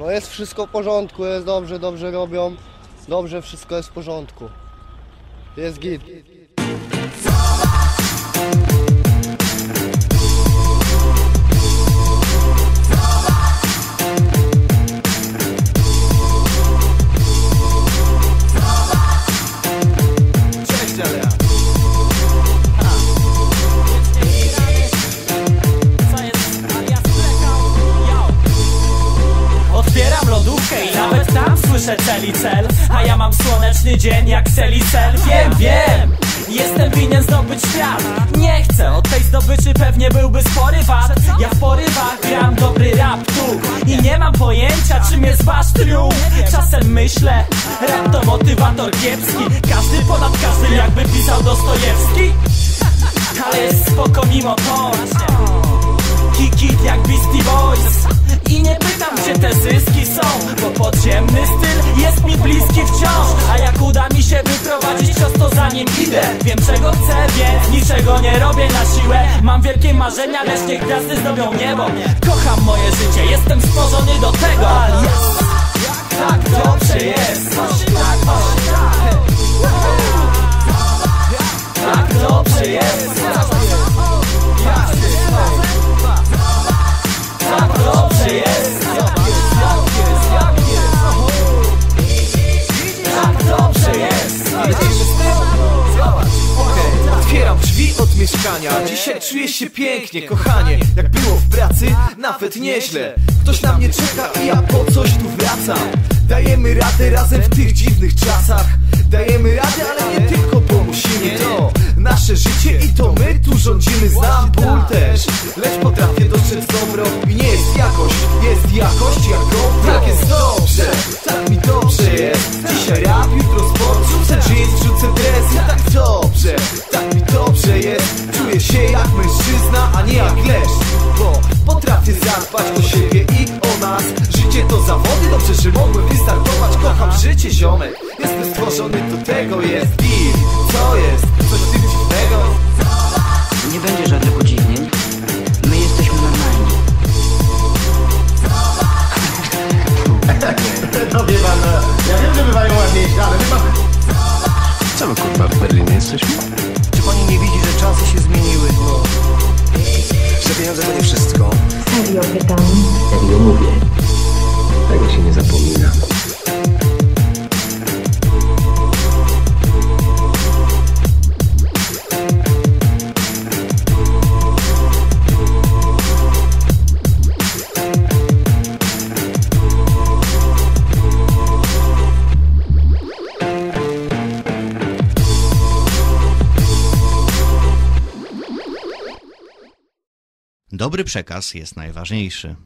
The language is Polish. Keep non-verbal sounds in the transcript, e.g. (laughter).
No jest wszystko w porządku, jest dobrze, dobrze robią. Dobrze, wszystko jest w porządku. Jest git. Nawet tam słyszę cel i cel A ja mam słoneczny dzień jak Celicel Wiem, wiem, jestem winien zdobyć świat. Nie chcę, od tej zdobyczy pewnie byłby spory wad. Ja w porywach gram dobry rap tu I nie mam pojęcia czym jest wasz triumf. Czasem myślę, rap to motywator kiepski. Każdy ponad każdym jakby pisał Dostojewski. Ale jest spoko mimo to. Kikit jak Beastie Boys. I nie pytam gdzie te zyski są Podziemny styl jest mi bliski wciąż A jak uda mi się wyprowadzić cios za nim idę. Wiem czego chcę, więc niczego nie robię na siłę. Mam wielkie marzenia, lecz niech gwiazdy zdobią niebo. Kocham moje życie, jestem stworzony do tego. Tak dobrze jest mieszkania. Dzisiaj czuję się pięknie, kochanie. Jak było w pracy, nawet nieźle. Ktoś na mnie czeka i ja po coś tu wracam. Dajemy radę razem w tych dziwnych czasach. Dajemy radę, ale nie tylko, bo musimy. To Nasze życie i to my tu rządzimy. Znam ból też, lecz potrafię dostrzec dobro. I nie jest jakość, jest jakość jak dobro. Tak jest dobrze, tak mi dobrze jest. Dzisiaj rap, jutro sport, rzucę jeans, rzucę dres tak dobrze, tak mi dobrze Czuję się jak mężczyzna, a nie jak leszcz Bo potrafię zadbać o siebie i o nas Życie to zawody, dobrze, że mogłem wystartować Kocham życie, ziomek, jestem stworzony do tego Jest git, co jest? Coś tym dziwnego? Nie będzie żadnych udziwnień. My jesteśmy normalni. (laughs) No wie pan, ja wiem, że bywają ładniejsze, ale chyba... Co my kurwa w Berlinie jesteśmy? Czasy się zmieniły? No. Że pieniądze to nie wszystko. Serio pytam. Serio mówię. Tego się nie zapomina. Dobry przekaz jest najważniejszy.